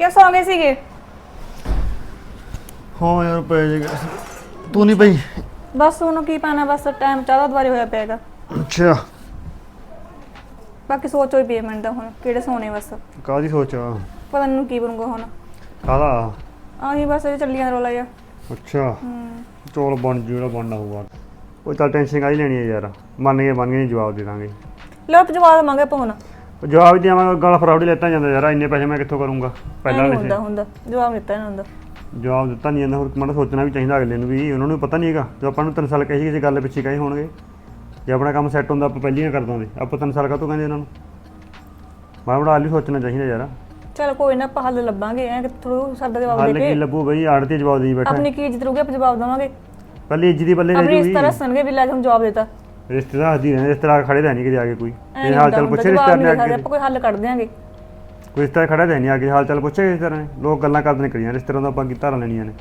ਕਿਉਂ ਸੌਂ ਗਏ ਸੀਗੇ? ਹਾਂ ਯਾਰ ਪੈ ਜਾਏਗਾ ਤੂੰ ਨਹੀਂ ਪਈ? ਬਸ ਉਹਨੂੰ ਕੀ ਪਾਣਾ ਬਸ ਟਾਈਮ ਚਾਹਦਾ ਦੁਆਰੇ ਹੋਇਆ ਪਿਆਗਾ। ਅੱਛਾ। ਬਾਕੀ ਸੋਚੋ ਹੀ ਪੇਮੈਂਟ ਦਾ ਹੁਣ ਕਿਹੜੇ ਸੋਨੇ ਬਸ। ਕਾਦੀ ਸੋਚਾ ਪਤਾ ਨਹੀਂ ਕੀ ਬਣੂਗਾ ਹੁਣ। ਕਾਦਾ ਆਹੀ ਬਸ ਇਹ ਚੱਲੀਆਂ ਦਾ ਰੋਲਾ ਜਿਹਾ। ਅੱਛਾ। ਹੂੰ। ਚੋਲ ਬਣ ਜੂ ਜਿਹੜਾ ਬਣਨਾ ਹੋਊਗਾ। ਉਹ ਤਾਂ ਟੈਨਸ਼ਨ ਕਾਹਦੀ ਲੈਣੀ ਹੈ ਯਾਰ। ਮੰਨ ਗਏ ਮੰਨ ਗਏ ਨਹੀਂ ਜਵਾਬ ਦੇ ਦਾਂਗੇ। ਲੋ ਜਵਾਬ ਮੰਗੇ ਉਹ ਜਵਾਬ ਹੀ ਦੇਵਾਂਗਾ ਗੱਲ ਫਰਾਉਡੀ ਲੈਤਾ ਜਾਂਦਾ ਯਾਰ ਇੰਨੇ ਪੈਸੇ ਮੈਂ ਕਿੱਥੋਂ ਕਰੂੰਗਾ? ਪਹਿਲਾਂ ਨਹੀਂ ਹੁੰਦਾ ਹੁੰਦਾ। ਜਵਾਬ ਦਿੱਤਾ ਇਹਨਾਂ ਹੁੰਦਾ। ਜਵਾਬ ਦਿੱਤਾ ਨਹੀਂ ਜਾਂਦਾ ਹੋਰ ਮਨ ਸੋਚਣਾ ਵੀ ਚਾਹੀਦਾ ਅਗਲੇ ਨੂੰ ਵੀ ਉਹਨਾਂ ਨੂੰ ਪਤਾ ਨਹੀਂ ਹੈਗਾ ਜੋ ਆਪਾਂ ਨੂੰ ਤਿੰਨ ਸਾਲ ਕਹੀ ਕਿਸੇ ਗੱਲ ਪਿੱਛੇ ਕਹੇ ਹੋਣਗੇ। ਜੇ ਆਪਣਾ ਕੰਮ ਸੈੱਟ ਹੁੰਦਾ ਆਪਾਂ ਪਹਿਲੀਆਂ ਕਰ ਦਾਂਗੇ। ਆਪਾਂ ਤਿੰਨ ਸਾਲ ਕਾਹਤੋਂ ਕਹਿੰਦੇ ਇਹਨਾਂ ਨੂੰ? ਮੈਂ ਬੜਾ ਹਾਲੀ ਸੋਚਣਾ ਚਾਹੀਦਾ ਯਾਰ। ਚਲ ਕੋਈ ਨਾ ਆਪਾਂ ਹੱਲ ਲੱਭਾਂਗੇ ਐ ਕਿ ਥੋੜਾ ਸਾਡਾ ਜਵਾਬ ਹੱਲ ਦੇ ਕੀ ਕੇ ਲੱਭੂ ਬਈ ਆੜਤੀ ਜਵਾਬ ਦੇਈ ਬੈਠਾ। ਆਪਣੀ ਕੀ ਇੱਜ਼ਤ ਰਹੂਗੀ ਆਪਾਂ ਜਵਾਬ ਦੇਵਾਂਗੇ। ਪਹਿਲੀ ਇੱਜ਼ਤ ਦੀ ਬੱਲੇ ਰਹਿ ਆਪਣੀ ਇਸ ਜੂਗੀ ਤਰ੍ਹਾਂ ਸੁਣਗੇ ਵੀ ਲੈ ਹੁਣ ਜਵਾਬ ਦਿੱਤਾ। ਰਿਸ਼ਤੇਦਾਰ ਹੱਦੀ ਰਹਿੰਦੇ ਰਿਸ਼ਤੇਦਾਰ ਖੜੇ ਰਹਿ ਨਹੀਂ ਕਿਤੇ ਆ ਕੇ ਕੋਈ। ਇਹ ਹਾਲ ਚਾਲ ਪੁੱਛੇ ਰਿਸ਼ਤੇਦਾਰ ਨੇ ਨਹੀਂ ਅੱਗੇ? ਆਪਾਂ ਕੋਈ ਹੱਲ ਕੱਢ ਦਿਆਂਗੇ। ਕੋਈ ਰਿਸ਼ਤੇਦਾਰ ਖੜਾ ਰਹਿ ਨਹੀਂ ਆ ਕੇ ਹਾਲ ਚਾਲ ਪੁੱਛੇ ਰਿਸ਼ਤੇਦਾਰਾਂ ਨੇ? ਲੋਕ ਗੱਲਾਂ ਕਰਦੇ ਨੇ ਕਰੀਆਂ ਰਿਸ਼ਤੇਦਾਰਾਂ ਦਾ ਆਪਾਂ ਕੀ ਧਾਰਾਂ ਲੈਣੀਆਂ ਨੇ।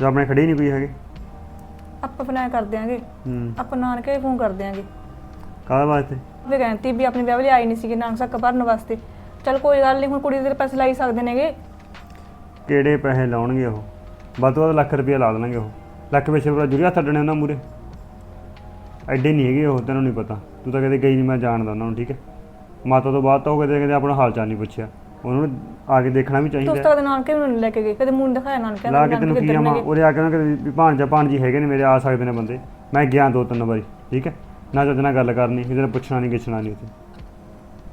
ਜੋ ਆਪਣੇ ਖੜੇ ਨਹੀਂ ਕੋਈ ਹੈਗੇ। ਆਪਾਂ ਫਨਾ ਕਰ ਦਿਆਂਗੇ। ਹੂੰ। ਆਪਾਂ ਨਾਨਕੇ ਫੋਨ ਕਰ ਦਿਆਂਗੇ। ਕਾਹਦੇ ਵਾਸਤੇ? ਵੀ ਕਹਿੰਦੀ ਵੀ ਆਪਣੀ ਵਿਆਹ ਲਈ ਆਈ ਨਹੀਂ ਸੀਗੀ ਨਾਨਕ ਸੱਕ ਭਰਨ ਵਾਸਤੇ। ਚਲ ਕੋਈ ਗੱਲ ਨਹੀਂ ਹੁਣ ਕੁੜੀ ਦੇ ਪੈਸੇ ਲਾਈ ਸਕਦੇ ਨੇਗੇ। ਕਿਹੜੇ ਪੈਸੇ ਲਾਉਣਗੇ ਉਹ? ਵੱਧ ਤੋਂ ਵੱਧ ਲੱਖ ਰੁਪਏ ਲਾ ਦੇਣਗੇ ਉਹ। ਲੱਖ ਵਿੱਚ ਰੁਪਏ ਜੁੜਿਆ ਛੱਡਣੇ ਉਹਨਾਂ ਮੂਰੇ ਐਡੇ ਨਹੀਂ ਹੈਗੇ ਉਹ ਤੈਨੂੰ ਨਹੀਂ ਪਤਾ। ਤੂੰ ਤਾਂ ਕਦੇ ਗਈ ਨਹੀਂ ਮੈਂ ਜਾਣਦਾ ਉਹਨਾਂ ਨੂੰ ਠੀਕ ਹੈ? ਮਾਤਾ ਤੋਂ ਬਾਅਦ ਤਾਂ ਉਹ ਕਦੇ ਕਦੇ ਆਪਣਾ ਹਾਲ ਚਾਲ ਨਹੀਂ ਪੁੱਛਿਆ। ਉਹਨਾਂ ਨੂੰ ਆ ਕੇ ਦੇਖਣਾ ਵੀ ਚਾਹੀਦਾ ਉਸ ਤੱਕ ਦੇ ਨਾਨਕੇ ਵੀ ਮੈਨੂੰ ਲੈ ਕੇ ਗਏ ਕਦੇ ਮੂੰਹ ਨੀ ਦਿਖਾਇਆ ਨਾਨਕੇ ਲਾ ਕੇ ਤੈਨੂੰ ਕੀ ਆਵਾਂ? ਉਹਦੇ ਆ ਕੇ ਨਾ ਕਦੇ ਵੀ ਭਾਣਜਾ ਭਾਣਜੀ ਹੈਗੇ ਨੇ ਮੇਰੇ ਆ ਸਕਦੇ ਨੇ ਬੰਦੇ। ਮੈਂ ਗਿਆ ਦੋ ਤਿੰਨ ਵਾਰੀ ਠੀਕ ਹੈ? ਨਾ ਜਦ ਨਾਲ ਗੱਲ ਕਰਨੀ ਇਹਦੇ ਨਾਲ ਪੁੱਛਣਾ ਨਹੀਂ ਗਿੱਛਣਾ ਨਹੀਂ ਉੱਥੇ।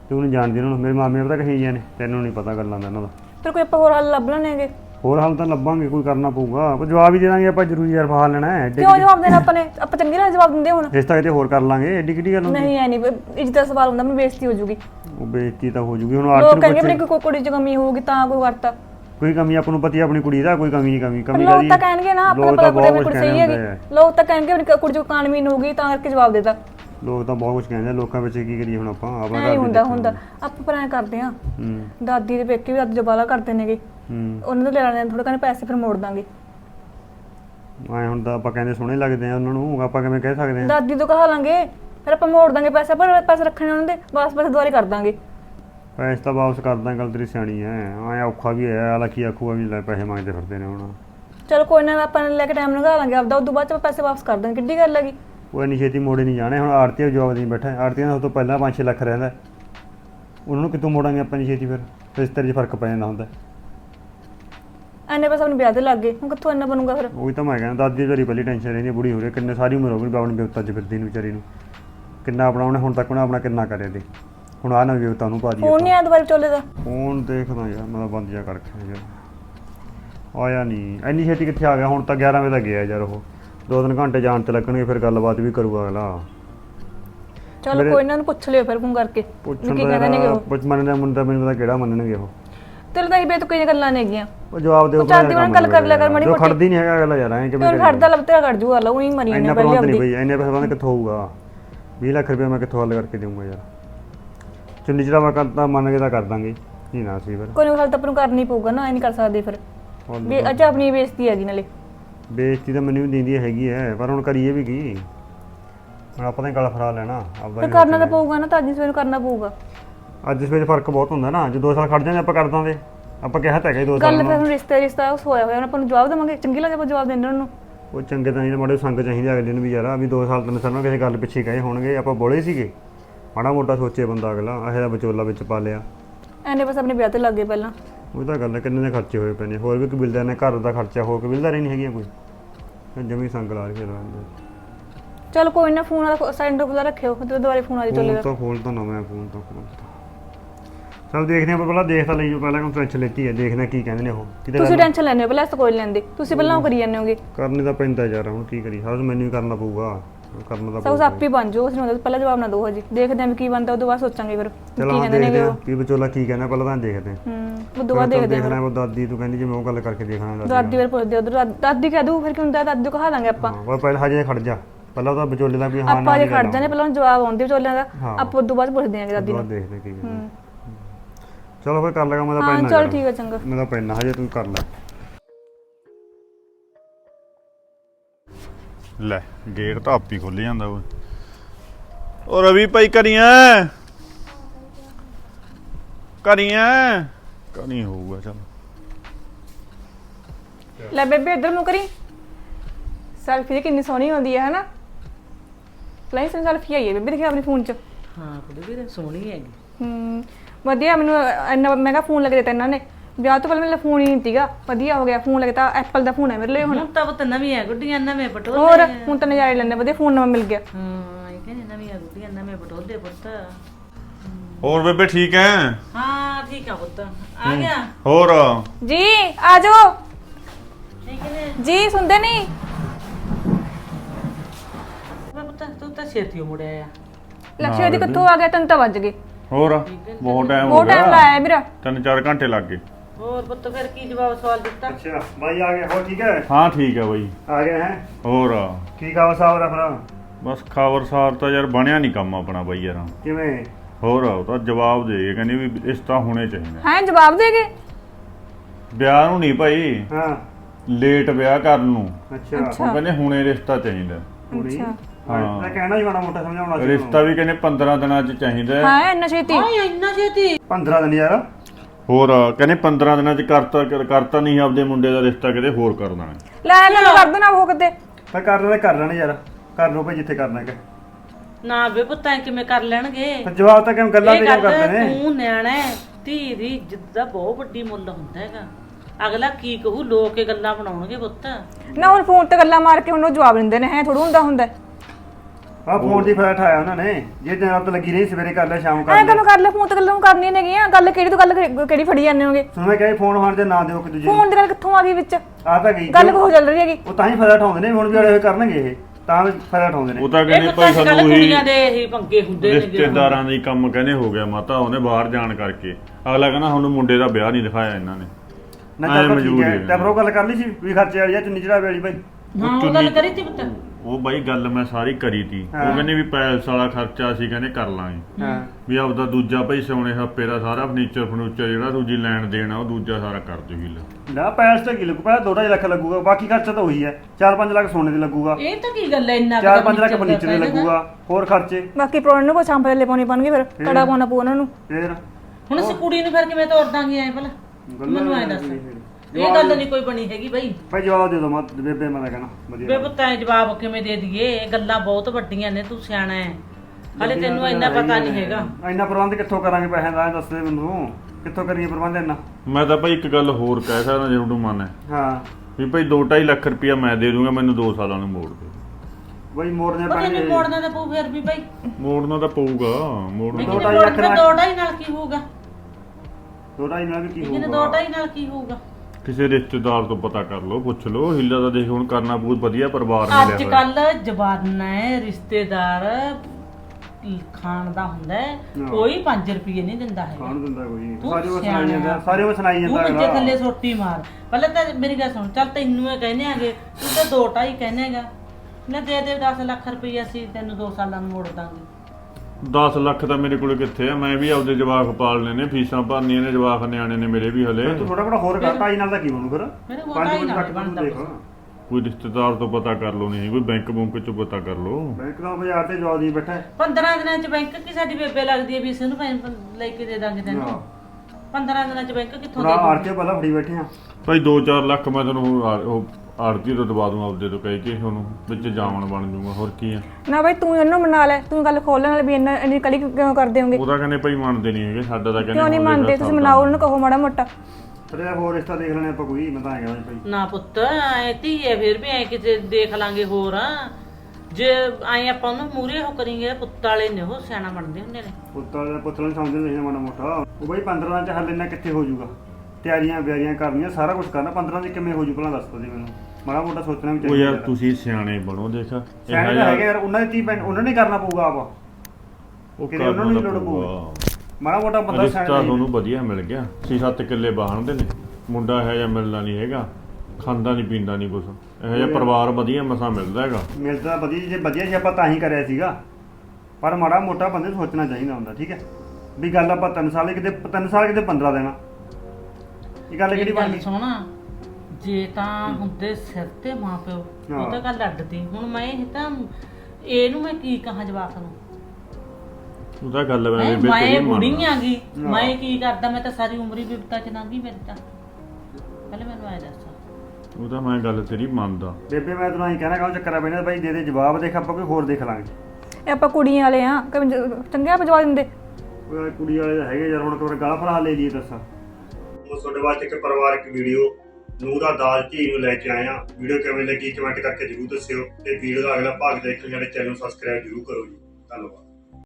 ਤੂੰ ਨਹੀਂ ਜਾਣਦੀ ਉਹਨਾਂ। ਨੂੰ ਮੇਰੇ ਮਾਮੇ ਪਤਾ ਕਹੀ ਜਾਂਦੇ ਤੈਨੂੰ ਨਹੀਂ ਪਤਾ ਗੱਲਾਂ ਦਾ ਇਹਨਾਂ ਦਾ। ਫਿਰ ਕੋਈ ਆਪਾਂ ਹੋਰ ਹੱਲ ਲੱਭ ਲੈਣਗੇ ਹੋਰ ਹਾਲ ਤਾਂ ਲੱਭਾਂਗੇ ਕੋਈ ਕਰਨਾ ਪਊਗਾ। ਪਰ ਜਵਾਬ ਹੀ ਦੇ ਦਾਂਗੇ ਆਪਾਂ ਜ਼ਰੂਰੀ ਯਾਰ ਫਾਲ ਲੈਣਾ ਹੈ ਐਡੇ ਕਿਉਂ ਜਵਾਬ ਦੇਣਾ ਆਪਾਂ ਨੇ? ਆਪਾਂ ਚੰਗੀ ਨਾਲ ਜਵਾਬ ਦਿੰਦੇ ਹੁਣ। ਰਿਸ਼ਤਾ ਕਿਤੇ ਹੋਰ ਕਰ ਲਾਂਗੇ ਐਡੀ ਕਿੱਡੀ ਗੱਲ ਹੁੰਦੀ? ਨਹੀਂ ਐ ਨਹੀਂ ਇੱਜ਼ਤ ਦਾ ਸਵਾਲ ਹੁੰਦਾ ਮੈਨੂੰ ਬੇਇੱਜ਼ਤੀ ਹੋ ਜੂਗੀ। ਉਹ ਬੇਇੱਜ਼ਤੀ ਤਾਂ ਹੋ ਜੂਗੀ ਹੁਣ ਲੋਕ ਆਰਤੀ ਨੂੰ ਪੁੱਛੇ ਆਪਣੀ ਕੋਈ ਕੁੜੀ ਚ ਕਮੀ ਹੋਊਗੀ ਤਾਂ ਕੋਈ ਵਰਤਾ ਕੋਈ ਕਮੀ ਆਪਾਂ ਨੂੰ ਪਤੀ ਆਪਣੀ ਕੁੜੀ ਦਾ ਕੋਈ ਕਮੀ ਨਹੀਂ ਕਮੀ ਕਮੀ ਲੋਕ ਕਾਹਦੀ ਤਾਂ ਕਹਿਣਗੇ ਨਾ ਆਪਾਂ ਲੋਕ ਪਤਾ ਕੁੜੀ ਆਪਣੀ ਕੁੜੀ ਸਹੀ ਕਹਿੰਦੇ ਹੈਗੀ। ਲੋਕ ਤਾਂ ਕਹਿਣਗੇ ਆਪਣੀ ਕੁੜੀ ਚ ਕਾਨਮੀਨ ਹੋਊਗੀ ਤਾਂ ਕਰਕੇ ਜਵਾਬ ਦੇਤਾ। ਲੋਕ ਤਾਂ ਬਹੁਤ ਕੁਝ ਕਹਿੰਦੇ ਲੋਕਾਂ ਵਿੱਚ ਕੀ ਕਰੀਏ ਹੁਣ ਆਪਾਂ ਆਪਣਾ ਐ ਘਰ ਹੁੰਦਾ ਹੁੰਦਾ। ਆਪਾਂ ਪਰ ਕਰਦੇ ਆ ਹੂੰ। ਦਾਦੀ ਦੇ ਪੇਕੇ ਵੀ ਦਾਦੀ ਜਬਾਲਾ ਕਰਦੇ ਨੇਗੇ। ਹੂੰ। ਉਹਨਾਂ ਦੇ ਲੈ ਲੈਣੇ ਥੋੜੇ ਕਹਿੰਦੇ ਪੈਸੇ ਫਿਰ ਮੋੜ ਦਾਂਗੇ। ਐ ਹੁਣ ਤਾਂ ਆਪਾਂ ਕਹਿੰਦੇ ਸੋਹਣੇ ਲੱਗਦੇ ਆ ਉਹਨਾਂ ਨੂੰ ਆਪਾਂ ਕਿਵੇਂ ਕਹਿ ਸਕਦੇ ਆ? ਦਾਦੀ ਤੋਂ ਕਹਾ ਲਾਂਗੇ ਫਿਰ ਆਪਾਂ ਮੋੜ ਦਾਂਗੇ ਪੈਸੇ ਪਰ ਪੈਸੇ ਰੱਖਣੇ ਉਹਨਾਂ ਦੇ ਬਸ ਪੈਸੇ ਦੁਆਰੇ ਕਰ ਦਾਂਗੇ। ਪੈਸੇ ਤਾਂ ਵਾਪਸ ਕਰਦਾ ਗੱਲ ਤੇਰੀ ਸਿਆਣੀ ਐ। ਐ ਔਖਾ ਵੀ ਹੈ ਆਲਾ ਕੀ ਆਖੂਆ ਵੀ ਲੈ ਪੈਸੇ ਮੰਗਦੇ ਫਿਰਦੇ ਨੇ ਹੁਣ। ਚਲ ਕੋਈ ਨਾ ਆਪਾਂ ਲੈ ਕੇ ਟਾਈਮ ਲਗਾ ਲਾਂਗੇ ਆਪਦਾ ਉਦੋਂ ਬਾਅਦ ਚ ਆਪਾਂ ਪੈਸੇ ਵਾਪਸ ਕਰ ਦਾਂਗੇ। ਕਿੱਡੀ ਗੱਲ ਹੈਗੀ। ਉਹ ਇੰਨੀ ਛੇਤੀ ਮੋੜੇ ਨਹੀਂ ਜਾਣੇ ਹੁਣ ਆੜਤੀ ਜਵਾਬ ਨਹੀਂ ਬੈਠਾ ਆੜਤੀਆਂ ਦਾ ਉਸ ਤੋਂ ਪਹਿਲਾਂ 5-6 ਲੱਖ ਰਹਿੰਦਾ ਉਹਨਾਂ ਨੂੰ ਕਿੱਥੋਂ ਮੋੜਾਂਗੇ ਆਪਾਂ ਇੰਨੀ ਛੇਤੀ ਫਿਰ? ਰਿਸ਼ਤੇ 'ਚ ਫ਼ਰਕ ਪੈ ਜਾਂਦਾ ਹੁੰਦਾ ਐਨੇ ਪੈਸੇ ਆਪਣੇ ਵਿਆਹ ਤੇ ਲੱਗ ਗਏ ਹੁਣ ਕਿੱਥੋਂ ਇੰਨਾ ਬਣੂਗਾ ਫਿਰ? ਉਹੀ ਤਾਂ ਮੈਂ ਕਹਿੰਦਾ ਦਾਦੀ ਵਿਚਾਰੀ ਪਹਿਲੀ ਟੈਨਸ਼ਨ ਰਹਿੰਦੀ ਹੈ, ਬੁੜੀ ਹੋ ਰਹੀ ਹੈ, ਕਿੰਨੇ ਸਾਰੀ ਉਮਰ ਹੋ ਗਈ ਬਾਬਣ ਬਿਵਤਾ 'ਚ ਫਿਰਦੀ ਨੂੰ ਵਿਚਾਰੀ ਨੂੰ। ਕਿੰਨਾ ਆਪਣਾ ਉਹਨੇ ਹੁਣ ਤੱਕ ਉਹਨੇ ਆਪਣਾ ਕਿੰਨਾ ਕਰਿਆ ਤੇ। ਹੁਣ ਆ ਨਾ ਬਿਵਤਾ ਨੂੰ ਪਾ ਦਈਏ ਫੋਨ ਨਹੀਂ ਆਇਆ ਦੁਬਾਰਾ ਚੋਲੇ ਦਾ? ਫੋਨ ਦੇਖਦਾ ਯਾਰ ਮੈਂ ਤਾਂ ਬੰਦ ਜਾ ਕਰ ਰੱਖਿਆ ਯਾਰ। ਆਇਆ ਨਹੀਂ ਇੰਨੀ ਛੇਤੀ ਕਿੱਥੇ ਆ ਗਿਆ? ਹੁਣ ਤਾਂ 11 ਵਜੇ ਦਾ ਗਿਆ ਯਾਰ ਉਹ। ਦੋ ਤਿੰਨ ਘੰਟੇ ਜਾਣ ਤੇ ਲੱਗਣਗੇ ਫਿਰ ਗੱਲਬਾਤ ਵੀ ਕਰੂਗਾ ਅਗਲਾ। ਚਲ ਕੋਈ ਨਾ ਨੂੰ ਪੁੱਛ ਲਿਓ ਫਿਰ ਫੋਨ ਕਰਕੇ। ਵੀ ਪੁੱਛਣ ਕੀ ਦਾ ਕਹਿੰਦੇ ਨੇਗੇ ਯਾਰ ਉਹ ਪੁੱਛ ਮੰਨਦਾ ਮੁੰਡਾ ਮੈਨੂੰ ਪਤਾ ਕਿਹੜਾ ਮੰਨਣਗੇ ਉਹ। ਤੇਰੇ ਤਾਂ ਇਹ ਬੇਤੁਕੀਆਂ ਗੱਲਾਂ ਨੇਗੀਆਂ ਉਹ ਜਵਾਬ ਦਿਓ ਉਹ ਚੱਲਦੀ ਉਹਨਾਂ ਨਾਲ ਗੱਲ ਕਰ ਲਿਆ ਕਰ ਮਾੜੀ ਜੋ ਮੋਟੀ। ਖੜਦੀ ਨਹੀਂ ਹੈਗਾ ਅਗਲਾ ਯਾਰ ਐਂ ਤੇ ਕਿਵੇਂ ਹੁਣ ਖੜਦਾ ਲੱਭ ਤੇਰਾ ਖੜ ਜੂਗਾ ਲਾ ਉਹੀ ਮਰੀ ਇੰਨਾ ਨੇ ਪਹਿਲੇ ਪ੍ਰਬੰਧ ਨਹੀਂ ਆਪਦੀ। ਬਈ ਇੰਨੇ ਪੈਸੇ ਬੰਦ ਕਿੱਥੋਂ ਹੋਊਗਾ? 20 ਲੱਖ ਰੁਪਏ ਮੈਂ ਕਿੱਥੋਂ ਹੱਲ ਕਰਕੇ ਦੇਵਾਂਗਾ ਯਾਰ। ਚੁੰਨੀ ਜਿਹੜਾ ਮੈਂ ਕਰਦਾ ਮੰਨ ਕੇ ਤਾਂ ਕਰ ਦਾਂਗੇ ਨਹੀਂ ਨਾ ਸੀ ਫਿਰ। ਕੋਈ ਨਾ ਗੱਲ ਤਾਂ ਆਪਾਂ ਨੂੰ ਕਰਨੀ ਪਊਗਾ ਨਾ ਐ ਨਹੀਂ ਕਰ ਸਕਦੇ ਫਿਰ। ਵੀ ਅੱਛਾ ਆਪਣੀ ਬੇਇੱਜ਼ਤੀ ਹੈਗੀ ਨਾਲੇ। ਬੇਇੱਜ਼ਤੀ ਤਾਂ ਮੈਨੂੰ ਵੀ ਦਿੰਦੀ ਹੈਗੀ ਹੈ ਪਰ ਹੁਣ ਕਰੀਏ ਵੀ ਕੀ? ਹੁਣ ਆਪਾਂ ਤਾਂ ਹੀ ਗਲ ਫਰਾ ਲੈਣਾ ਆਪਦਾ ਫਿਰ ਹੀ ਕਰਨਾ ਤਾਂ ਪਊਗਾ ਨਾ ਤਾਂ ਅੱਜ ਸਵੇਰ ਕਰਨਾ ਪਊਗਾ। ਅੱਜ ਇਸ ਵਿੱਚ ਫ਼ਰਕ ਬਹੁਤ ਹੁੰਦਾ ਨਾ ਜੇ 2 ਸਾਲ ਖੜ ਜਾਂਦੇ ਆਪਾਂ ਕਰ ਦਾਂਗੇ। ਆਪਾਂ ਕਿਹਾ ਤਾਂ ਹੈਗਾ 2 ਸਾਲ ਗੱਲ ਫਿਰ ਹੁਣ ਰਿਸ਼ਤੇ ਰਿਸ਼ਤਾ ਉਸ ਹੋਇਆ ਹੋਇਆ ਹੁਣ ਆਪਾਂ ਨੂੰ ਜਵਾਬ ਦੇਵਾਂਗੇ ਚੰਗੀ ਲੱਗਦਾ ਆਪਾਂ ਜਵਾਬ ਉਹਨਾਂ ਨੂੰ ਉਹ ਚੰਗੇ ਤਾਂ ਨਹੀਂ ਮਾੜੇ ਸੰਗ ਚਾਹੀਦੇ ਅਗਲੇ ਨੂੰ ਵੀ ਯਾਰ ਵੀ 2 ਸਾਲ 3 ਸਾਲ ਨਾਲ ਕਿਸੇ ਗੱਲ ਪਿੱਛੇ ਗਏ ਹੋਣਗੇ ਆਪਾਂ ਬੋਲੇ ਸੀਗੇ। ਮਾੜਾ ਮੋਟਾ ਸੋਚੇ ਬੰਦਾ ਅਗਲਾ ਇਹੋ ਜਿਹਾ ਵਿਚੋਲਾ ਵਿੱਚ ਪਾ ਲਿਆ। ਐਨੇ ਬਸ ਆਪਣੇ ਵਿਆਹ ਤੇ ਲੱਗ ਪਹਿਲਾਂ। ਉਹ ਤਾਂ ਗੱਲ ਹੈ ਕਿੰਨੇ ਦੇ ਖਰਚੇ ਹੋਏ ਪਏ ਨੇ ਹੋਰ ਵੀ ਕਬੀਲਦਾਰ ਨੇ ਘਰ ਦਾ ਖਰਚਾ ਹੋ ਕਬੀਲਦਾਰ ਹੀ ਨਹੀਂ ਹੈਗੀਆਂ ਕੋਈ। ਜਮੀ ਸੰਗ ਲਾ ਰਹੀ ਹੈ ਚਲ ਕੋਈ ਨਾ ਫੋਨ ਵਾਲਾ ਸਾਈਡ ਖੁੱਲਾ ਰੱਖਿਓ ਤੇ ਦੁਬਾਰੇ ਫੋਨ ਆ ਜੀ ਚੱਲੇ ਫੋਨ ਤਾਂ ਖੋਲ ਤਾਂ ਨਵਾਂ ਫੋਨ ਤਾਂ ਖੋਲ ਤਾਂ ਚਲ ਦੇਖਦੇ ਆਪਾਂ ਪਹਿਲਾਂ ਦੇਖ ਤਾਂ ਲਈਓ ਪਹਿਲਾਂ ਕੰਟਰੈਕਸ਼ਨ ਲੈਤੀ ਹੈ ਦੇਖਦੇ ਹਾਂ ਕੀ ਕਹਿੰਦੇ ਨੇ ਉਹ। ਕਿਤੇ ਤੁਸੀਂ ਟੈਨਸ਼ਨ ਲੈਣੇ ਹੋ ਪਹਿਲਾਂ ਇਸ ਤੋਂ ਕੋਈ ਨੀ ਲੈਂਦੇ। ਤੁਸੀਂ ਪਹਿਲਾਂ ਉਹ ਕਰੀ ਜਾਂਦੇ ਹੋਗੇ। ਕਰਨੀ ਤਾਂ ਪੈਂਦਾ ਯਾਰ ਹੁਣ ਕੀ ਕਰੀ ਹਰ ਮੈਨੂੰ ਹੀ ਕਰਨਾ ਪਊਗਾ ਕਰਨਾ ਤਾਂ ਸਭ ਪਊਗਾ। ਆਪੇ ਬਣ ਜਾਓ ਉਸ ਨੂੰ ਪਹਿਲਾਂ ਜਵਾਬ ਨਾ ਦਿਓ ਹਜੀ। ਦੇਖਦੇ ਆਂ ਵੀ ਕੀ ਬਣਦਾ ਉਦੋਂ ਬਾਅਦ ਸੋਚਾਂਗੇ ਫਿਰ ਵੀ ਚਲ ਕੀ ਹਾਂ ਕਹਿੰਦੇ ਦੇਖਦੇ ਨੇਗੇ ਹਾਂ ਉਹ ਵੀ ਵਿਚੋਲਾ ਕੀ ਕਹਿੰਦਾ ਪਹਿਲਾਂ ਤਾਂ ਦੇਖਦੇ ਹਾਂ। ਹੂੰ ਉਦੋਂ ਬਾਅਦ ਦੇਖਦੇ ਦੇਖਣਾ ਉਹ ਦਾਦੀ ਤੂੰ ਕਹਿੰਦੀ ਜਿਵੇਂ ਉਹ ਗੱਲ ਕਰਕੇ ਦੇਖਣਾ ਦਾਦੀ ਦਾਦੀ ਵਾਰ ਪੁੱਛਦੇ ਉਧਰ ਦਾਦੀ ਕਹਿ ਦੂ ਫਿਰ ਕੀ ਹੁੰਦਾ ਦਾਦੀ ਨੂੰ ਕਹਾ ਦਾਂਗੇ ਆਪਾਂ। ਹਾਂ ਪਰ ਪਹਿਲਾਂ ਹਜੇ ਖੜ ਜਾ। ਪਹਿਲਾਂ ਉਹਦਾ ਵਿਚੋਲੇ ਦਾ ਵੀ ਹਾਂ ਆਪਾਂ ਜੇ ਖੜ ਜਾਂਦੇ ਪਹਿਲਾਂ ਜਵਾਬ ਆਉਂਦੇ ਵਿਚੋਲਿਆਂ ਦਾ ਹਾਂ। ਆਪਾਂ ਉਦੋਂ ਬਾਅਦ ਪੁੱਛਦੇ ਆਂਗੇ ਦਾਦੀ ਨੂੰ ਬਾਅਦ ਦੇਖਦੇ ਕੀ ਕਹਿੰਦੇ ਚਲੋ ਫਿਰ ਕਰ ਲਗਾ ਮੈਂ ਤਾਂ ਹਾਂ ਪੈਣਾ ਚਲ ਠੀਕ ਹੈ ਚੰਗਾ। ਮੈਂ ਤਾਂ ਪੈਣਾ ਹਜੇ ਤੂੰ ਕਰ ਲੈ। ਲੈ ਗੇਟ ਤਾਂ ਆਪੀ ਖੁੱਲ ਜਾਂਦਾ ਓਏ। ਓ ਰਵੀ ਭਾਈ ਕਰੀਆਂ? ਕਰੀਆਂ? ਕਰੀ ਹੋਊਗਾ ਚਲ। ਲੈ ਬੇਬੇ ਇੱਧਰ ਨੂੰ ਕਰੀ। ਸੈਲਫੀ ਕਿੰਨੀ ਸੋਹਣੀ ਹੁੰਦੀ ਹੈ ਹਨਾ? ਲੈ ਸੈਲਫੀ ਆਈ ਹੈ ਬੇਬੇ ਦੇਖੀ ਆਪਣੇ ਫੋਨ 'ਚ। ਹਾਂ ਕੁੜੀ ਵੀ ਸੋਹਣੀ ਹੈਗੀ। ਹੂੰ ਵਧੀਆ ਮੈਨੂੰ ਇੰਨਾ ਮਹਿੰਗਾ ਫੋਨ ਲੱਗ ਦਿੱਤਾ ਇਹਨਾਂ ਨੇ। ਵਿਆਹ ਤੋਂ ਪਹਿਲਾਂ ਮੇਰੇ ਫੋਨ ਹੀ ਨਹੀਂ ਸੀਗਾ। ਵਧੀਆ ਹੋ ਗਿਆ ਫੋਨ ਲੱਗਦਾ ਐਪਲ ਦਾ ਫੋਨ ਹੈ ਮੇਰੇ ਲਈ ਹੁਣ। ਹੁਣ ਤਾਂ ਪੁੱਤ ਨਵੀਂ ਹੈ ਗੁੱਡੀਆਂ ਨਵੇਂ ਪਟੋਲੇ ਹੋਰ ਹੁਣ ਤਾਂ ਨਜ਼ਾਰੇ ਲੈਣੇ ਵਧੀਆ ਫੋਨ ਨਵਾਂ ਮਿਲ ਗਿਆ। ਹਾਂ ਇਹ ਕਹਿੰਦੇ ਨਵੀਂ ਹੈ ਗੁੱਡੀਆਂ ਨਵੇਂ ਪਟੋਲੇ ਪੁੱਤ। ਹੋਰ ਬੇਬੇ ਠੀਕ ਹੈ? ਹਾਂ ਠੀਕ ਆ ਪੁੱਤ। ਆ ਗਿਆ? ਹੋਰ? ਜੀ ਆ ਜਾਓ। ਜੀ ਸੁਣਦੇ ਨਹੀਂ। ਮੈਂ ਪੁੱਤ ਤੂੰ ਤਾਂ ਛੇਤੀ ਮੁੜਿਆ ਆ। ਲక్ష్ਮੀ ਦੀ ਕਿੱਥੋਂ ਆ ਗਿਆ? ਤੈਨੂੰ ਤਾਂ ਵੱਜ ਗਏ। ਹੋਰ ਬਹੁਤ ਟਾਈਮ ਹੋ ਬਹੁਤ ਟਾਈਮ ਗਿਆ। ਲਾਇਆ ਵੀਰਾ ਤਿੰਨ ਚਾਰ ਘੰਟੇ ਲੱਗ ਗਏ। ਹੋਰ ਪੁੱਤ ਫਿਰ ਕੀ ਜਵਾਬ ਸਵਾਲ ਦਿੱਤਾ? ਅੱਛਾ ਬਾਈ ਆ ਗਿਆ ਹੋ ਠੀਕ ਹੈ? ਹਾਂ ਠੀਕ ਹੈ ਬਾਈ। ਆ ਗਏ ਹੈ? ਹੋਰ। ਕੀ ਖਾਵਾ ਸਾਹ ਦਾ ਫਿਰ ਬਸ ਖਬਰਸਾਰ ਤਾਂ ਯਾਰ ਬਣਿਆ ਨਹੀਂ ਕੰਮ ਆਪਣਾ ਬਾਈ ਯਾਰ। ਕਿਵੇਂ? ਹੋਰ ਉਹ ਤਾਂ ਜਵਾਬ ਦੇ ਗਏ ਕਹਿੰਦੀ ਵੀ ਇਸ ਤਾਂ ਹੋਣੇ ਚਾਹੀਦੇ। ਹੈ ਜਵਾਬ ਦੇ ਗਏ? ਵਿਆਹ ਨੂੰ ਨਹੀਂ ਭਾਈ। ਹਾਂ। ਲੇਟ ਵਿਆਹ ਕਰਨ ਨੂੰ। ਅੱਛਾ। ਉਹ ਕਹਿੰਦੇ ਹੁਣੇ ਰਿਸ਼ਤਾ ਚਾਹੀਦਾ। ਕੁੜੀ ਅੱਛਾ। ਹਾਂ। ਮੈਂ ਕਹਿਣਾ ਹੀ ਮਾੜਾ ਮੋਟਾ ਸਮਝਾਉਣਾ ਸੀ ਰਿਸ਼ਤਾ ਵੀ ਕਹਿੰਦੇ 15 ਦਿਨਾਂ 'ਚ ਚਾਹੀਦਾ ਹੈ। ਹਾਂ ਇੰਨਾ ਛੇਤੀ। ਹਾਏ ਇੰਨਾ ਛੇਤੀ। 15 ਦਿਨ ਯਾਰ। ਹੋਰ ਕਹਿੰਦੇ 15 ਦਿਨਾਂ 'ਚ ਕਰਤਾ ਕਰਤਾ ਨਹੀਂ ਆਪਦੇ ਮੁੰਡੇ ਦਾ ਰਿਸ਼ਤਾ ਕਿਤੇ ਹੋਰ ਕਰ ਦੇਣਾ। ਲੈ ਮੈਨੂੰ ਕਰ ਦੇਣਾ ਉਹ ਕਿਤੇ। ਤਾਂ ਕਰ ਲੈਣਾ ਕਰ ਲੈਣਾ ਯਾਰ। ਕਰ ਲਓ ਭਾਈ ਜਿੱਥੇ ਕਰਨਾ ਕਿ ਨਾ ਵੇ ਪੁੱਤਾਂ ਕਿਵੇਂ ਕਰ ਲੈਣਗੇ? ਤਾਂ ਜਵਾਬ ਤਾਂ ਕਿਉਂ ਗੱਲਾਂ ਇਹ ਤੇ ਕਿਉਂ ਗੱਲ ਕਰਦੇ ਨੇ? ਤੂੰ ਨਿਆਣਾ ਹੈ, ਧੀ ਦੀ ਇੱਜ਼ਤ ਦਾ ਬਹੁਤ ਵੱਡੀ ਮੁੱਲ ਹੁੰਦਾ ਹੈਗਾ। ਅਗਲਾ ਕੀ ਕਹੂ ਲੋਕ ਇਹ ਗੱਲਾਂ ਬਣਾਉਣਗੇ ਪੁੱਤ। ਨਾ ਹੁਣ ਫੋਨ ਤੇ ਗੱਲਾਂ ਮਾਰ ਕੇ ਹੁਣ ਉਹ ਜਵਾਬ ਦਿੰਦੇ ਨੇ ਹੈ ਥੋੜਾ ਹੁੰਦਾ ਹੁੰਦਾ। ਆ ਫੋਨ ਦੀ ਫਲੈਟ ਆਇਆ ਉਹਨਾਂ ਨੇ ਜੇ ਦਿਨ ਰਾਤ ਲੱਗੀ ਰਹੀ ਸਵੇਰੇ ਕਰ ਲੈ ਸ਼ਾਮ ਨੂੰ ਐ ਕਰ ਲੈ। ਕੰਮ ਕਰ ਲੈ ਫੋਨ ਤੇ ਗੱਲਾਂ ਕਰਨੀਆਂ ਨੇਗੀਆਂ ਗੱਲ ਕਿਹੜੀ ਤੋਂ ਗੱਲ ਕਿਹੜੀ- ਕਿਹੜੀ ਫੜੀ ਜਾਂਦੇ ਹੋਗੇ? ਸੁਣ ਮੈਂ ਕਹੇ ਫੋਨ ਹਾਣ ਦੇ ਨਾ ਦਿਓ ਕਿ ਦੂਜੇ ਨੂੰ। ਫੋਨ ਦੀ ਗੱਲ ਕਿੱਥੋਂ ਆ ਗਈ ਵਿੱਚ? ਆ ਤਾਂ ਗਈ। ਗੱਲ ਕੋ ਚੱਲ ਰਹੀ ਹੈਗੀ? ਉਹ ਤਾਂ ਹੀ ਫਾਇਦਾ ਉਠਾਉਂਦੇ ਨੇ ਹੁਣ ਵੀ ਵਾਲੇ ਹੋਏ ਕਰਨਗੇ ਇਹ ਤਾਂ ਫਾਇਦਾ ਉਠਾਉਂਦੇ ਨੇ। ਉਹ ਤਾਂ ਇਹ ਕਹਿੰਦੇ ਭਾਈ ਕੱਲ ਸਾਨੂੰ ਕੁੜੀਆਂ ਹੀ ਦੇ ਹੀ ਪੰਗੇ ਹੁੰਦੇ ਨੇ ਰਿਸ਼ਤੇਦਾਰਾਂ ਦੀ ਕੰਮ ਕਹਿੰਦੇ ਹੋ ਗਿਆ ਮਾਤਾ ਉਹਨੇ ਬਾਹਰ ਜਾਣ ਕਰਕੇ। ਅਗਲਾ ਕਹਿੰਦਾ ਹੁਣ ਮੁੰਡੇ ਦਾ ਵਿਆਹ ਨਹੀਂ ਦਿਖਾਇਆ ਇਹਨਾਂ ਨੇ। ਨਾ ਐਂ ਚੱਲ ਠੀਕ ਮਜ਼ਬੂਰੀ ਹੈ। ਹੈ। ਤਾਂ ਫਿਰ ਉਹ ਗੱਲ ਕਰ ਲਈ ਸੀ ਵੀ ਖਰਚੇ ਵਾਲੀ ਆ ਚੁੰਨੀ ਚੜਾਵੇ ਵਾਲੀ ਭਾਈ। ਹਾਂ ਉਹ ਗੱਲ ਕਰੀ ਤੀ ਪੁੱਤ। ਉਹ ਬਾਈ ਗੱਲ ਮੈਂ ਸਾਰੀ ਕਰੀ ਤੀ। ਉਹ ਕਹਿੰਦੇ ਵੀ ਪੈਲਸ ਵਾਲਾ ਖਰਚਾ ਅਸੀਂ ਕਹਿੰਦੇ ਕਰ ਲਾਂਗੇ। ਹਾਂ। ਵੀ ਆਪਦਾ ਦੂਜਾ ਭਾਈ ਸੋਨੇ ਹੱਪੇ ਦਾ ਸਾਰਾ ਫਰਨੀਚਰ ਫਰਨੂਚਰ ਜਿਹੜਾ ਦੂਜੀ ਲੈਣ ਦੇਣਾ ਉਹ ਦੂਜਾ ਸਾਰਾ ਕਰ ਦਿਓ ਹਿੱਲ ਨਾ ਪੈਸ ਤਾਂ ਕੀ ਲੱਗੂ ਪੈਸ 2.5 ਲੱਖ ਲੱਗੂਗਾ। ਬਾਕੀ ਖਰਚਾ ਤਾਂ ਉਹੀ ਹੈ। 4-5 ਲੱਖ ਸੋਨੇ ਦੇ ਲੱਗੂਗਾ। ਇਹ ਤਾਂ ਕੀ ਗੱਲ ਹੈ ਇੰਨਾ ਕੁ 4-5 ਲੱਖ ਫਰਨੀਚਰ ਦੇ ਦਾ ਲੱਗੂਗਾ। ਹੋਰ ਖਰਚੇ? ਬਾਕੀ ਪ੍ਰੋਣ ਨੂੰ ਕੋ ਸ਼ਾਂਪੇ ਲੈ ਪਾਉਣੀ ਪਾਣਗੇ ਫਿਰ। ਕੜਾ ਪਾਉਣਾ ਪਊ ਉਹਨਾਂ ਨੂੰ। ਫੇਰ? ਹੁਣ ਅਸੀਂ ਕੁੜੀ ਨੂੰ ਫਿਰ ਕਿਵੇਂ ਤੋਰ ਦਾਂਗੇ ਐ ਭਲਾ? ਮੈਨੂੰ ਐ ਦੱਸ। ਇਹ ਗੱਲ ਨਹੀਂ ਕੋਈ ਬਣੀ ਹੈਗੀ ਬਈ। ਭਾਈ ਜਵਾਬ ਦੇ ਦੋ ਮਤ ਬੇਬੇ ਮੈਂ ਤਾਂ ਕਹਿਣਾ ਬੇ ਵਧੀਆ ਪੁੱਤਾਂ ਇਹ ਜਵਾਬ ਕਿਵੇਂ ਦੇ ਦਈਏ? ਇਹ ਗੱਲਾਂ ਬਹੁਤ ਵੱਡੀਆਂ ਨੇ ਤੂੰ ਸਿਆਣਾ ਹੈ ਹਲੇ ਤੈਨੂੰ ਇੰਨਾ ਪਤਾ ਨਹੀਂ ਹੈਗਾ। ਇੰਨਾ ਪ੍ਰਬੰਧ ਕਿੱਥੋਂ ਕਰਾਂਗੇ ਪੈਸੇ ਦਾ ਇਹ ਦੱਸ ਦੇ ਮੈਨੂੰ। ਕਿੱਥੋਂ ਕਰੀਏ ਪ੍ਰਬੰਧ ਇੰਨਾ? ਮੈਂ ਤਾਂ ਭਾਈ ਇੱਕ ਗੱਲ ਹੋਰ ਕਹਿ ਸਕਦਾ ਜੇ ਤੁਹਾਡਾ ਮਨ ਹੈ। ਹਾਂ ਵੀ ਭਾਈ 2.5 ਲੱਖ ਰੁਪਇਆ ਮੈਂ ਦੇ ਦੂੰਗਾ ਮੈਨੂੰ 2 ਸਾਲਾਂ ਨੂੰ ਮੋੜ ਦੇ। ਬਈ ਮੋੜਨੇ ਉਹ ਤੈਨੂੰ ਪੈਣਗੇ। ਮੋੜਨਾ ਤਾਂ ਪਊ ਫਿਰ ਵੀ ਬਈ। ਮੋੜਨਾ ਤਾਂ ਪਊਗਾ ਮੋੜਨਾ ਇਹ ਦੋ ਕਿਨੇ ਢਾਈ ਲੱਖ ਮੋੜਨਾ? ਨਾਲ- ਦੋ ਢਾਈ ਨਾਲ ਕੀ ਹੋਊਗਾ? ਦੋ ਢਾਈ ਨਾਲ ਵੀ ਕੀ ਇਹ ਕਿਨੇ ਦੋ ਹੋਊਗਾ ਢਾਈ ਨਾਲ ਕੀ ਹੋਊਗਾ? ਕਿਸੇ ਰਿਸ਼ਤੇਦਾਰ ਤੋਂ ਪਤਾ ਕਰ ਲਓ ਪੁੱਛ ਲਓ। ਹਿੱਲਾ ਦਾ ਦੇਖ ਹੁਣ ਕਰਨਾ ਬਹੁਤ ਵਧੀਆ ਪਰਿਵਾਰ ਅੱਜ ਮਿਲਿਆ ਹੋਇਆ। ਕੱਲ ਜਵਾਨਾ ਹੈ ਰਿਸ਼ਤੇਦਾਰ ਖਾਣ ਦਾ ਹੁੰਦਾ ਹੈ। ਹਾਂ। ਕੋਈ 5 ਰੁਪਏ ਨਹੀਂ ਦਿੰਦਾ ਹੈ ਕੌਣ ਦਿੰਦਾ ਕੋਈ ਤੂੰ ਸਾਰੇ ਉਹ ਸੁਣਾਈ। ਜਾਂਦਾ ਸਾਰੇ ਉਹ ਸੁਣਾਈ ਤੂੰ ਜਾਂਦਾ ਅਗਲਾ। ਥੱਲੇ ਸੋਟੀ ਮਾਰ। ਪਹਿਲਾਂ ਤਾਂ ਮੇਰੀ ਗੱਲ ਸੁਣ ਚੱਲ ਤੈਨੂੰ ਇਹ ਕਹਿੰਦੇ ਆਗੇ ਤੂੰ ਤਾਂ ਦੋ ਢਾਈ ਕਹਿੰਦੇ ਹੈਗਾ। ਨਾ ਦੇ ਦੇ 10 ਲੱਖ ਰੁਪਏ ਅਸੀਂ ਤੈਨੂੰ 2 ਸਾਲਾਂ ਨੂੰ ਮੋੜ ਦਾਂਗੇ। 10 ਲੱਖ ਤਾਂ ਮੇਰੇ ਕੋਲ ਕਿੱਥੇ ਆ? ਮੈਂ ਵੀ ਆਪਦੇ ਜਵਾਕ ਪਾਲਨੇ ਨੇ ਫੀਸਾਂ ਭਰਨੀਆਂ ਨੇ ਜਵਾਕ ਨਿਆਣੇ ਨੇ ਮੇਰੇ ਵੀ ਹਲੇ। ਤੂੰ ਥੋੜਾ ਬੜਾ ਹੋਰ ਕਰ ਢਾਈ ਨਾਲ ਦਾ ਕੀ ਬਣੂ ਫਿਰ? ਮੇਰੇ ਕੋਲ ਪੰਜ ਢਾਈ ਪੰਜ ਨਾਲ ਲੱਖ ਬਣਦਾ ਤੂੰ ਦੇਖ ਕੁਛ। ਕੋਈ ਰਿਸ਼ਤੇਦਾਰ ਤੋਂ ਪਤਾ ਕਰ ਲਓ ਨਹੀਂ ਕੋਈ ਬੈਂਕ ਬੁੰਕ ਚੋਂ ਪਤਾ ਕਰ ਲਓ। ਬੈਂਕ ਦਾ ਬਾਜ਼ਾਰ ਤੇ ਜਵਾਬ ਦੀ ਬੈਠਾ। ਹੈ 15 ਦਿਨਾਂ ਚ ਬੈਂਕ ਕੀ ਸਾਡੀ ਬੇਬੇ ਲੱਗਦੀ ਹੈ ਵੀ ਇਸੇ ਨੂੰ ਪੈਸੇ ਲੈ ਕੇ ਦੇ ਦਾਂਗੇ ਤੈਨੂੰ? ਹਾਂ। 15 ਦਿਨਾਂ ਚ ਬੈਂਕ ਕਿੱਥੋਂ ਦੇ ਆੜ ਕੇ ਪਹਿਲਾਂ ਫੜੀ ਬੈਠੇ ਆ। ਭਾਈ 2-4 ਲੱਖ ਮੈਂ ਉਹ ਆੜਤੀ ਤੋਂ ਦਵਾ ਦੂੰਗਾ ਆਪਦੇ ਤੋਂ ਕਹਿ ਕੇ ਉਹਨੂੰ ਵਿੱਚ ਜਾਵਣ ਬਣ ਜਾਊਗਾ ਹੋਰ ਕੀ ਆ? ਨਾ ਬਈ ਤੂੰ ਇਹਨੂੰ ਮਨਾ ਲੈ ਤੂੰ ਗੱਲ ਖੋਲਣ ਨਾਲ ਵੀ ਇੰਨਾ ਇੰਨੀ ਕਲੀ ਕਿਉਂ ਕਰਦੇ ਹੋਗੇ? ਉਹਦਾ ਕਹਿੰਦੇ ਭਾਈ ਮੰਨਦੇ ਨਹੀਂ ਹੈਗੇ ਸਾਡਾ ਤਾਂ ਕਹਿੰਦੇ ਕਿਉਂ ਨਹੀਂ ਮੰਨਦੇ? ਤੁਸੀਂ। ਮਨਾਓ ਉਹਨਾਂ ਨੂੰ ਕਹੋ ਮਾੜਾ ਮੋਟਾ। ਤੇਰੇ ਹੋਰ ਰਿਸ਼ਤਾ ਦੇਖ ਲੈਣੇ ਆਪਾਂ ਕੋਈ ਮੈਂ ਤਾਂ ਹੈਗਾ ਭਾਈ। ਨਾ ਪੁੱਤ ਐ ਧੀਏ ਫਿਰ ਵੀ ਐ ਕਿਤੇ ਦੇਖ ਲਾਂਗੇ ਹੋਰ। ਜੇ ਐ ਆਪਾਂ ਉਹਨੂੰ ਮੂਰੇ ਹੋ ਕਰੀਏ ਪੁੱਤ ਵਾਲੇ ਨੇ ਉਹ ਸਿਆਣਾ ਬਣਦੇ ਹੁੰਦੇ ਨੇ। ਪੁੱਤਾਂ ਦਾ ਪੁੱਤਰਾਂ ਨੂੰ ਸਮਝਦੇ ਨਹੀਂ ਮਾੜਾ ਮੋਟਾ। ਉਹ ਬਈ 15 ਚ ਹੱਲ ਇੰਨਾ ਕਿੱਥੇ ਹੋ ਜਾਊਗਾ ਤਿਆਰੀਆਂ ਬਿਆਰੀਆਂ ਕਰਨੀਆਂ ਸਾਰਾ ਕੁਝ ਕਰਨਾ। 15 ਚ ਕਿਵੇਂ ਹੋ ਜੂ ਭਲਾ ਦੱਸ ਦੋ ਜੀ ਮੈਨੂੰ। ਮਾੜਾ ਮੋਟਾ ਸੋਚਣਾ ਵੀ ਉਹ ਚਾਹੀਦਾ। ਯਾਰ ਤੁਸੀਂ ਸਿਆਣੇ ਬਣੋ ਦੇਖ। ਇਹ ਸਿਆਣੇ ਤਾਂ ਹੈਗੇ ਯਾਰ ਉਹਨਾਂ ਦੀ ਤੀ ਪੈਣ ਉਹਨਾਂ ਨੇ ਕਰਨਾ ਪਊਗਾ ਆਪ। ਉਹ ਕਿਤੇ ਉਹਨਾਂ ਨੂੰ ਲੋੜ ਪਊਗਾ। ਮਾੜਾ ਮੋਟਾ ਬੰਦਾ ਰਿਸ਼ਤਾ ਸਿਆਣਾ ਹੀ- ਤੁਹਾਨੂੰ ਵਧੀਆ ਮਿਲ ਗਿਆ। 6-7 ਕਿੱਲੇ ਬਾਹਣਦੇ ਨੇ। ਮੁੰਡਾ ਹੈ ਜਾਂ ਮਿਲਣਾ ਨਹੀਂ ਹੈਗਾ। ਖਾਂਦਾ ਨਹੀਂ ਪੀਂਦਾ ਨਹੀਂ ਕੁਛ। ਇਹੋ ਜਿਹਾ ਪਰਿਵਾਰ ਵਧੀਆ ਮਸਾ ਮਿਲਦਾ ਹੈਗਾ। ਮਿਲਦਾ ਵਧੀਆ ਜੇ ਵਧੀਆ ਸੀ ਆਪਾਂ ਤਾਂ ਹੀ ਕਰਿਆ ਸੀਗਾ। ਪਰ ਮਾੜਾ ਮੋਟਾ ਬੰਦੇ ਸੋਚਣਾ ਚਾਹੀਦਾ ਹੁੰਦਾ ਠੀਕ ਹੈ? ਵੀ ਗੱਲ ਆਪਾਂ 3 ਸਾਲ ਕਿਤੇ 3 ਸਾਲ ਕਿਤੇ 15 ਦੇਣਾ। ਇਹ ਗੱਲ ਕਿਹੜੀ ਬਣ ਗਈ? ਸੁਣਾ ਜੇ ਤਾਂ ਹੁੰਦੇ ਸਿਰ ਤੇ ਮਾਂ ਪਿਓ ਉਹ ਤਾਂ ਗੱਲ ਅੱਡਦੀ। ਹੁਣ ਮੈਂ ਇਹ ਤਾਂ ਇਹਨੂੰ ਮੈਂ ਕੀ ਕਹਾਂ ਜਵਾਕ ਨੂੰ? ਉਹਦਾ ਗੱਲ ਹੈਂ, ਬੇਬੇ ਮੈਂ ਬੁੜੀ ਆ ਗਈ। ਮੈਂ ਕੀ ਕਰਦਾ ਮੈਂ ਤਾਂ ਸਾਰੀ ਉਮਰ ਹੀ ਬਿਪਤਾ ਚ ਲੰਘੀ ਮੇਰੀ ਤਾਂ। ਪਹਿਲੇ ਮੈਨੂੰ ਆਇਆ ਦੱਸ। ਉਹ ਤਾਂ ਮੈਂ ਗੱਲ ਤੇਰੀ ਮੰਨਦਾ। ਬੇਬੇ ਮੈਂ ਤੈਨੂੰ ਐਂ ਕਹਿਣਾ ਕਹਾਂ ਚੱਕਰਾ ਪੈਣਾ ਬਾਈ ਦੇ ਦੇ ਜਵਾਬ ਦੇਖ ਆਪਾਂ ਕੋਈ ਹੋਰ ਦੇਖ ਲਾਂਗੇ। ਇਹ ਆਪਾਂ ਕੁੜੀਆਂ ਵਾਲੇ ਆ ਕਿ ਚੰਗੇ ਆਪਾਂ ਜਵਾਬ ਦਿੰਦੇ? ਉਹ ਕੁੜੀ ਵਾਲੇ ਤਾਂ ਹੈਗੇ ਯਾਰ ਹੁਣ ਕੋਰ ਗਾਲ ਭਰਾ ਲੈ ਲਈਏ ਦੱਸਾਂ। ਉਹ ਤੁਹਾਡੇ ਵਾਸਤੇ ਇੱਕ ਪਰਿਵਾਰਕ ਵੀਡੀਓ ਨੂੰਹ ਦਾ ਦਾਜ ਧੀ ਨੂੰ ਲੈ ਕੇ ਆਇਆ। ਵੀਡੀਓ ਕਿਵੇਂ ਲੱਗੀ ਕਮੈਂਟ ਕਰਕੇ ਜਰੂਰ ਦੱਸਿਓ ਤੇ ਵੀਡੀਓ ਦਾ ਅਗਲਾ ਭਾਗ ਦੇਖਣ ਸਾਡੇ ਚੈਨਲ ਨੂੰ ਸਬਸਕ੍ਰਾਈਬ ਜਰੂਰ ਕਰੋ ਜੀ। ਧੰਨਵਾਦ।